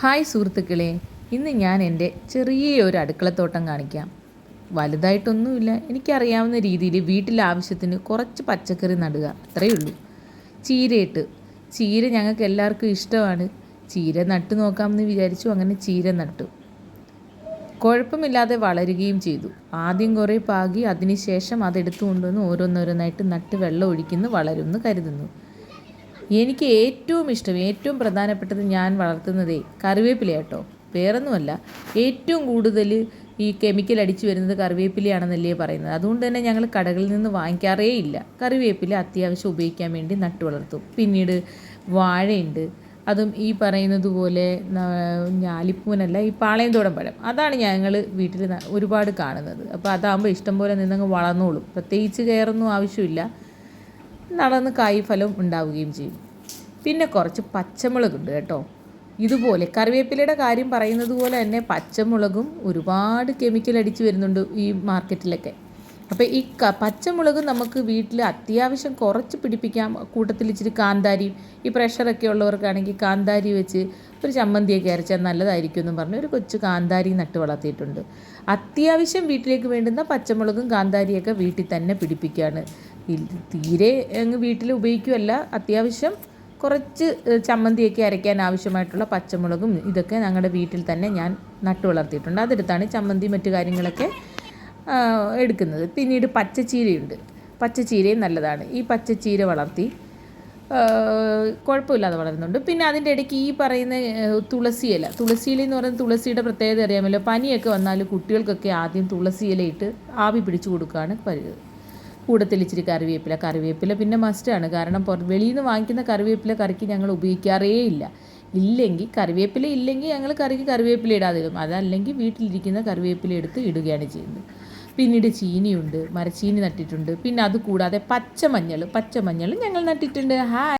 Hi സുഹൃത്തുക്കളെ ഇന്ന് ഞാൻ എന്റെ ചെറിയ ഒരു അടുക്കളത്തോട്ടം കാണിക്കാം. വലുതായിട്ടൊന്നുമില്ല എനിക്കറിയാവുന്ന രീതിയിൽ വീട്ടിലെ ആവശ്യത്തിന് കുറച്ച് പച്ചക്കറി നടുക അത്രയേ ഉള്ളൂ. ചീരയിട്ട് ചീര ഞങ്ങൾക്ക് എല്ലാവർക്കും ഇഷ്ടമാണ്. ചീര നട്ടു നോക്കാമെന്ന് വിചാരിച്ചു അങ്ങനെ ചീര നട്ടു. കുഴപ്പമില്ലാതെ വളരുകയും ചെയ്തു. ആദ്യം കുറേ പാകി അതിനുശേഷം അതെടുത്തു കൊണ്ടുവന്ന് ഓരോന്നോരോന്നായിട്ട് നട്ട് വെള്ളം ഒഴിക്കുന്നു വളരുമെന്ന് കരുതുന്നു. എനിക്ക് ഏറ്റവും ഇഷ്ടം ഏറ്റവും പ്രധാനപ്പെട്ടത് ഞാൻ വളർത്തുന്നതേ കറിവേപ്പില കേട്ടോ വേറൊന്നുമല്ല ഏറ്റവും കൂടുതൽ ഈ കെമിക്കൽ അടിച്ചു വരുന്നത് കറിവേപ്പിലയാണെന്നല്ലേ പറയുന്നത്. അതുകൊണ്ട് തന്നെ ഞങ്ങൾ കടകളിൽ നിന്ന് വാങ്ങിക്കാറേ ഇല്ല. കറിവേപ്പില അത്യാവശ്യം ഉപയോഗിക്കാൻ വേണ്ടി നട്ടു വളർത്തും. പിന്നീട് വാഴയുണ്ട്. അതും ഈ പറയുന്നത് പോലെ ഞാലിപ്പൂനല്ല ഈ പാളയംതോടൻ പഴം. അതാണ് ഞങ്ങൾ വീട്ടിൽ ഒരുപാട് കാണുന്നത്. അപ്പോൾ അതാകുമ്പോൾ ഇഷ്ടം പോലെ നിന്നങ്ങ് വളർന്നോളും. പ്രത്യേകിച്ച് കയറൊന്നും ആവശ്യമില്ല. നടന്ന് കായ് ഫലം ഉണ്ടാവുകയും ചെയ്യും. പിന്നെ കുറച്ച് പച്ചമുളകുണ്ട് കേട്ടോ. ഇതുപോലെ കറിവേപ്പിലയുടെ കാര്യം പറയുന്നത് പോലെ തന്നെ പച്ചമുളകും ഒരുപാട് കെമിക്കൽ അടിച്ച് വരുന്നുണ്ട് ഈ മാർക്കറ്റിലൊക്കെ. അപ്പോൾ ഈ ക പച്ചമുളക് നമുക്ക് വീട്ടിൽ അത്യാവശ്യം കുറച്ച് പിടിപ്പിക്കാം. കൂട്ടത്തിൽ ഇച്ചിരി കാന്താരിയും ഈ പ്രഷറൊക്കെ ഉള്ളവർക്കാണെങ്കിൽ കാന്താരി വെച്ച് ഒരു ചമ്മന്തിയൊക്കെ അരച്ചാൽ നല്ലതായിരിക്കും എന്നും പറഞ്ഞ് ഒരു കൊച്ചു കാന്താരി നട്ട് വളർത്തിയിട്ടുണ്ട്. അത്യാവശ്യം വീട്ടിലേക്ക് വേണ്ടുന്ന പച്ചമുളകും കാന്താരിയൊക്കെ വീട്ടിൽ തന്നെ പിടിപ്പിക്കുകയാണ് തീരെ അങ്ങ് വീട്ടിൽ ഉപയോഗിക്കുമല്ല അത്യാവശ്യം കുറച്ച് ചമ്മന്തിയൊക്കെ അരയ്ക്കാൻ ആവശ്യമായിട്ടുള്ള പച്ചമുളകും ഇതൊക്കെ ഞങ്ങളുടെ വീട്ടിൽ തന്നെ ഞാൻ നട്ടു വളർത്തിയിട്ടുണ്ട്. അതെടുത്താണ് ചമ്മന്തി മറ്റു കാര്യങ്ങളൊക്കെ എടുക്കുന്നത്. പിന്നീട് പച്ചച്ചീരയുണ്ട്. പച്ചച്ചീരയും നല്ലതാണ്. ഈ പച്ചച്ചീര വളർത്തി കുഴപ്പമില്ലാതെ വളരുന്നുണ്ട്. പിന്നെ അതിന്റെ ഇടയ്ക്ക് ഈ പറയുന്ന തുളസി ഇല. തുളസി ഇല എന്ന് പറയുന്നത് തുളസിയുടെ പ്രത്യേകത അറിയാമല്ലോ. പനിയൊക്കെ വന്നാൽ കുട്ടികൾക്കൊക്കെ ആദ്യം തുളസി ഇട്ട് ആവി പിടിച്ചു കൊടുക്കുകയാണ് പതിവ് കൂടത്തിൽ ഇച്ചിരി കറിവേപ്പില. കറിവേപ്പില പിന്നെ മസ്റ്റാണ് കാരണം വെളിയിൽ നിന്ന് വാങ്ങിക്കുന്ന കറിവേപ്പില കറിക്ക് ഞങ്ങൾ ഉപയോഗിക്കാറേ ഇല്ല. ഇല്ലെങ്കിൽ കറിവേപ്പില ഇല്ലെങ്കിൽ ഞങ്ങൾ കറിക്ക് കറിവേപ്പില ഇടാതെ ഇടും. അതല്ലെങ്കിൽ വീട്ടിലിരിക്കുന്ന കറിവേപ്പില എടുത്ത് ഇടുകയാണ് ചെയ്യുന്നത്. പിന്നീട് ചീനിയുണ്ട്. മരച്ചീനി നട്ടിട്ടുണ്ട്. പിന്നെ അത് കൂടാതെ പച്ചമഞ്ഞൾ. പച്ചമഞ്ഞൾ ഞങ്ങൾ നട്ടിട്ടുണ്ട്. ഹായ്